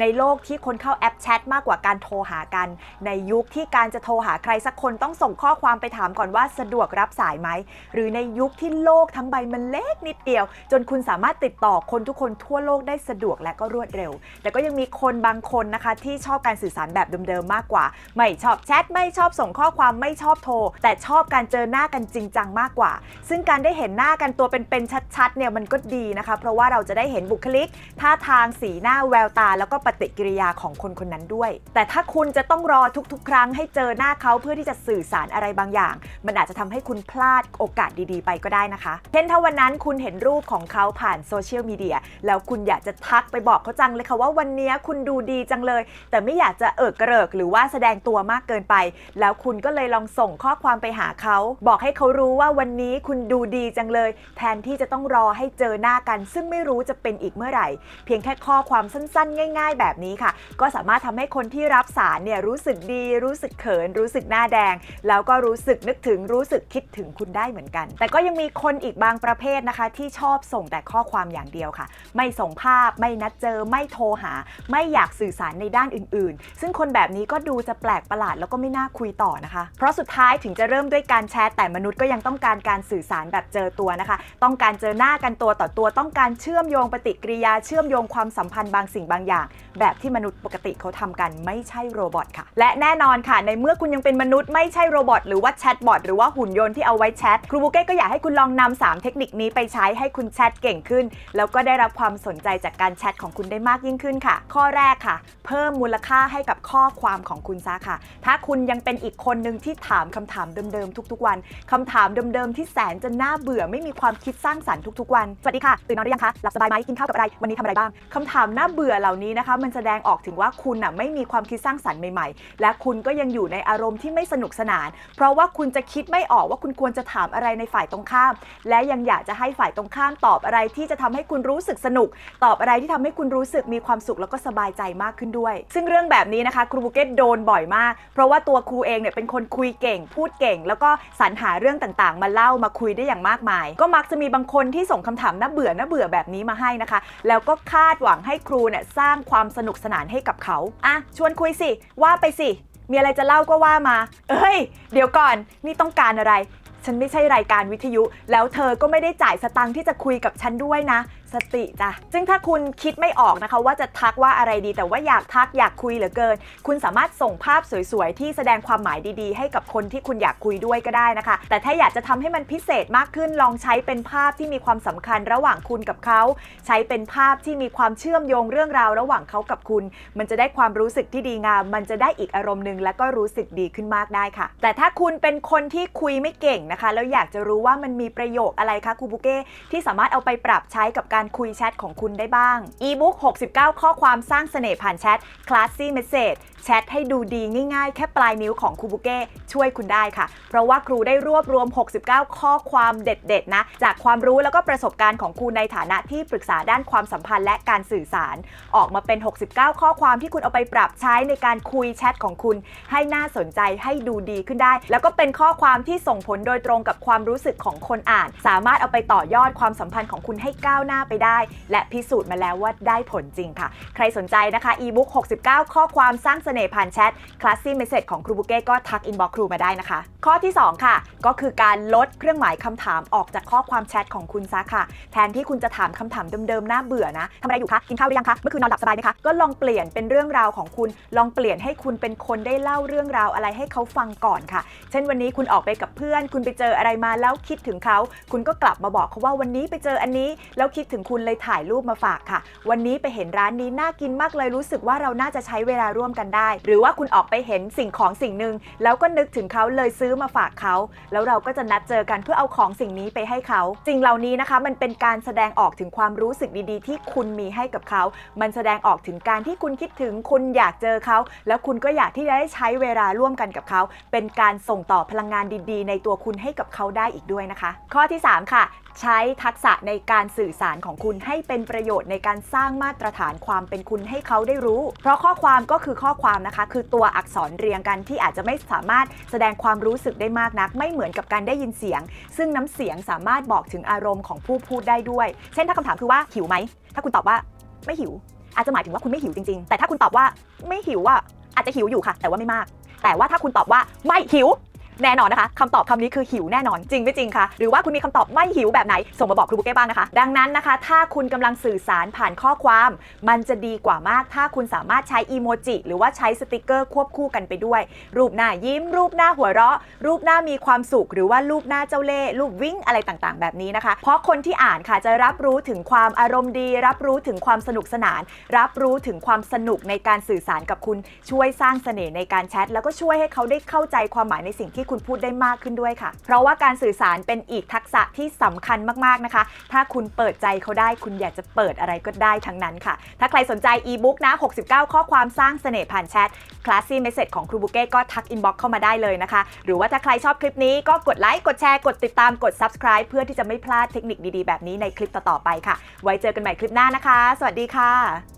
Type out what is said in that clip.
ในโลกที่คนเข้าแอปแชทมากกว่าการโทรหากัน ในยุคที่การจะโทรหาใครสักคนต้องส่งข้อความไปถามก่อนว่าสะดวกรับสายไหม หรือในยุคที่โลกทั้งใบมันเล็กนิดเดียว จนคุณสามารถติดต่อคนทุกคนทั่วโลกได้สะดวกและก็รวดเร็ว แต่ก็ยังมีคนบางคนนะคะ ที่ชอบการสื่อสารแบบเดิมๆมากกว่า ไม่ชอบแชทไม่ชอบส่งข้อความไม่ชอบโทร แต่ชอบการเจอหน้ากันจริงจังมากกว่า ซึ่งการได้เห็นหน้ากันตัวเป็นๆชัดๆเนี่ยมันก็ดีนะคะ เพราะว่าเราจะได้เห็นบุคลิกท่าทางสีหน้าแววตาแล้วก็ปฏิกิริยาของคนคนนั้นด้วย แต่ถ้าคุณจะต้องรอทุกๆ ครั้งให้เจอหน้าเขาเพื่อที่จะสื่อสารอะไรบางอย่าง มันอาจจะทำให้คุณพลาดโอกาสดีๆ ไปก็ได้นะคะ เช่นถ้าวันนั้นคุณเห็นรูปของเขาผ่านโซเชียลมีเดียแล้วคุณอยากจะทักไปบอกเขาจังเลยค่ะว่าวันนี้คุณดูดีจังเลย แต่ไม่อยากจะเอิกกระเริกหรือว่าแสดงตัวมากเกินไป แล้วคุณก็เลยลองส่งข้อความไปหาเขา บอกให้เขารู้ว่าวันนี้คุณดูดีจังเลย แทนที่จะต้องรอให้เจอหน้ากัน ซึ่งไม่รู้จะเป็นอีกเมื่อไหร่ เพียงแค่ข้อความสั้นๆ ง่ายๆ แบบนี้ค่ะ ก็สามารถทำให้คนที่รับสารเนี่ยรู้สึกดี รู้สึกเขิน รู้สึกหน้าแดง แล้วก็รู้สึกนึกถึงรู้สึกคิดถึงคุณได้เหมือนกัน แต่ก็ยังมีคนอีกบางประเภทนะคะ ที่ชอบส่งแต่ข้อความอย่างเดียวค่ะ ไม่ส่งภาพไม่นัดเจอไม่โทรหา ไม่อยากสื่อสารในด้านอื่น ๆ ซึ่งคนแบบนี้ก็ดูจะแปลกประหลาดแล้วก็ไม่น่าคุยต่อนะคะ เพราะสุดท้ายถึงจะเริ่มด้วยการแชทแต่มนุษย์ก็ยังต้องการการสื่อสารแบบเจอตัวนะคะ ต้องการเจอหน้ากันตัวต่อตัวต้องการเชื่อมโยงปฏิกิริยาเชื่อมโยงความสัมพันธ์บางสิ่งบางอย่างแบบที่มนุษย์ปกติเขาทำกันไม่ใช่โรบอทค่ะ และแน่นอนค่ะ ในเมื่อคุณยังเป็นมนุษย์ไม่ใช่โรบอทหรือว่าแชทบอทหรือว่าหุ่นยนต์ที่เอาไว้แชทครูบูเก้ก็อยากให้คุณลองนำสามเทคนิคนี้ไปใช้ให้คุณแชทเก่งขึ้น แล้วก็ได้รับความสนใจจากการแชทของคุณได้มากยิ่งขึ้นค่ะ ข้อแรกค่ะ เพิ่มมูลค่าให้กับข้อความของคุณซะค่ะ ถ้าคุณยังเป็นอีกคนหนึ่งที่ถามคำถามเดิมๆทุก ๆ วันคำถามเดิมๆที่แสนจะน่าเบื่อไม่มีความคิดสร้างสรรค์ทุกๆวันสวัสดีค่ะตื่นนอนหรือยังคะหลับสบายไหมกินข้าวกับอะไรวันนี้ทำอะไรบ้างคำถามน่าเบื่อเหล่านี้นะคะมันแสดงออกถึงว่าคุณน่ะไม่มีความคิดสร้างสรรค์ใหม่ๆ และคุณก็ยังอยู่ในอารมณ์ที่ไม่สนุกสนาน เพราะว่าคุณจะคิดไม่ออกว่าคุณควรจะถามอะไรในฝ่ายตรงข้าม และยังอยากจะให้ฝ่ายตรงข้ามตอบอะไรที่จะทำให้คุณรู้สึกสนุก ตอบอะไรที่ทำให้คุณรู้สึกมีความสุขแล้วก็สบายใจมากขึ้นด้วย ซึ่งเรื่องแบบนี้นะคะครูบุเกตโดนบ่อยมาก เพราะว่าตัวครูเองเนี่ยเป็นคนคุยเก่ง พูดเก่ง แล้วก็สรรหาเรื่องต่างๆ มาเล่ามาคุยได้อย่างมากมาย ก็มักจะมีบางคนที่ส่งคำถามน่าเบื่อน่าเบื่อแบบนี้มาให้นะคะ แล้วก็คาดหวังให้ครูเนี่ยสร้างความความสนุกสนานให้กับเขา อะ ชวนคุยสิ ว่าไปสิ มีอะไรจะเล่าก็ว่ามา เอ้ย เดี๋ยวก่อน นี่ต้องการอะไร ฉันไม่ใช่รายการวิทยุ แล้วเธอก็ไม่ได้จ่ายสตังค์ที่จะคุยกับฉันด้วยนะสติจ้ะซึ่งถ้าคุณคิดไม่ออกนะคะว่าจะทักว่าอะไรดี แต่ว่าอยากทักอยากคุยเหลือเกิน คุณสามารถส่งภาพสวยๆ ที่แสดงความหมายดีๆ ให้กับคนที่คุณอยากคุยด้วยก็ได้นะคะ แต่ถ้าอยากจะทำให้มันพิเศษมากขึ้นลองใช้เป็นภาพที่มีความสำคัญระหว่างคุณกับเขา ใช้เป็นภาพที่มีความเชื่อมโยงเรื่องราวระหว่างเขากับคุณ มันจะได้ความรู้สึกที่ดีงาม มันจะได้อีกอารมณ์หนึ่งและก็รู้สึกดีขึ้นมากได้ค่ะ แต่ถ้าคุณเป็นคนที่คุยไม่เก่งนะคะ แล้วอยากจะรู้ว่ามันมีประโยคอะไรคะครูบุเก้ที่สามารถเอาไปปรับใช้กับการการคุยแชทของคุณได้บ้าง e-book 69 ข้อความสร้างเสน่ห์ผ่านแชท classy message แชทให้ดูดีง่ายๆ แค่ปลายนิ้วของครูบุเก้ช่วยคุณได้ค่ะ เพราะว่าครูได้รวบรวม 69 ข้อความเด็ดๆนะ จากความรู้แล้วก็ประสบการณ์ของครูในฐานะที่ปรึกษาด้านความสัมพันธ์และการสื่อสาร ออกมาเป็น 69 ข้อความที่คุณเอาไปปรับใช้ในการคุยแชทของคุณ ให้น่าสนใจให้ดูดีขึ้นได้ แล้วก็เป็นข้อความที่ส่งผลโดยตรงกับความรู้สึกของคนอ่าน สามารถเอาไปต่อยอดความสัมพันธ์ของคุณให้ก้าวหน้าไปได้ และพิสูจน์มาแล้วว่าได้ผลจริงค่ะ ใครสนใจนะคะ e-book 69 ข้อความสร้างเสน่ห์ผ่านแชท classy message ของครูบุเก้ก็ทัก inbox ครูมาได้นะคะ ข้อที่ 2 ค่ะ ก็คือการลดเครื่องหมายคำถามออกจากข้อความแชทของคุณซะค่ะ แทนที่คุณจะถามคำถามเดิมๆน่าเบื่อนะทำอะไรอยู่คะกินข้าวหรือยังคะเมื่อคืนนอนหลับสบายไหมคะก็ลองเปลี่ยนเป็นเรื่องราวของคุณ ลองเปลี่ยนให้คุณเป็นคนได้เล่าเรื่องราวอะไรให้เขาฟังก่อนค่ะ เช่นวันนี้คุณออกไปกับเพื่อน คุณไปเจออะไรมาแล้วคิดถึงเขา คุณก็กลับมาบอกเขาว่าวันนี้ไปเจออันนี้แล้วคิดถึงคุณเลยถ่ายรูปมาฝากค่ะ วันนี้ไปเห็นร้านนี้น่ากินมากเลยรู้สึกว่าเราน่าจะใช้เวลาร่วมกันได้ หรือว่าคุณออกไปเห็นสิ่งของสิ่งหนึ่งแล้วก็นึกถึงเขาเลยซื้อมาฝากเขา แล้วเราก็จะนัดเจอกันเพื่อเอาของสิ่งนี้ไปให้เขาสิ่งเหล่านี้นะคะ มันเป็นการแสดงออกถึงความรู้สึกดีๆ ที่คุณมีให้กับเขา มันแสดงออกถึงการที่คุณคิดถึงคุณอยากเจอเขา แล้วคุณก็อยากที่จะได้ใช้เวลาร่วมกันกับเขา เป็นการส่งต่อพลังงานดีๆ ในตัวคุณให้กับเขาได้อีกด้วยนะคะ ข้อที่ 3 ค่ะ ใช้ทักษะในการสื่อสารของคุณให้เป็นประโยชน์ในการสร้างมาตรฐานความเป็นคุณให้เขาได้รู้ เพราะข้อความก็คือข้อความนะคะ คือตัวอักษรเรียงกันที่อาจจะไม่สามารถแสดงความรู้สึกได้มากนัก ไม่เหมือนกับการได้ยินเสียง ซึ่งน้ำเสียงสามารถบอกถึงอารมณ์ของผู้พูดได้ด้วย เช่นถ้าคำถามคือว่าหิวไหม ถ้าคุณตอบว่าไม่หิว อาจจะหมายถึงว่าคุณไม่หิวจริง ๆ แต่ถ้าคุณตอบว่าไม่หิวอะอาจจะหิวอยู่ค่ะ แต่ว่าไม่มาก แต่ว่าถ้าคุณตอบว่าไม่หิว แน่นอนนะคะคำตอบคำนี้คือหิวแน่นอนจริงไม่จริงคะหรือว่าคุณมีคำตอบไม่หิวแบบไหน ส่งมาบอกครูบุกเก้บ้างนะคะ ดังนั้นนะคะ ถ้าคุณกำลังสื่อสารผ่านข้อความ มันจะดีกว่ามาก ถ้าคุณสามารถใช้อีโมจิหรือว่าใช้สติกเกอร์ควบคู่กันไปด้วย รูปหน้ายิ้ม รูปหน้าหัวเราะ รูปหน้ามีความสุข หรือว่ารูปหน้าเจ้าเล่ห์รูปวิ่งอะไรต่างๆ แบบนี้นะคะ เพราะคนที่อ่านค่ะจะรับรู้ถึงความอารมณ์ดี รับรู้ถึงความสนุกสนาน รับรู้ถึงความสนุกในการสื่อสารกับคุณช่วยสร้างเสน่ห์ในการแชทแล้วก็ช่วยให้เขาได้เข้าใจความหมายในสิ่งที่คุณพูดได้มากขึ้นด้วยค่ะ เพราะว่าการสื่อสารเป็นอีกทักษะที่สำคัญมากๆนะคะ ถ้าคุณเปิดใจเขาได้ คุณอยากจะเปิดอะไรก็ได้ทั้งนั้นค่ะ ถ้าใครสนใจอีบุ๊กนะ 69 ข้อความสร้างเสน่ห์ผ่านแชท Classy Message ของครูบุเก้ก็ทักอินบ็อกเข้ามาได้เลยนะคะ หรือว่าถ้าใครชอบคลิปนี้ก็กดไลค์ กดแชร์ กดติดตาม กด subscribe เพื่อที่จะไม่พลาดเทคนิคดีๆ แบบนี้ในคลิปต่อๆไปค่ะ ไว้เจอกันใหม่คลิปหน้านะคะ สวัสดีค่ะ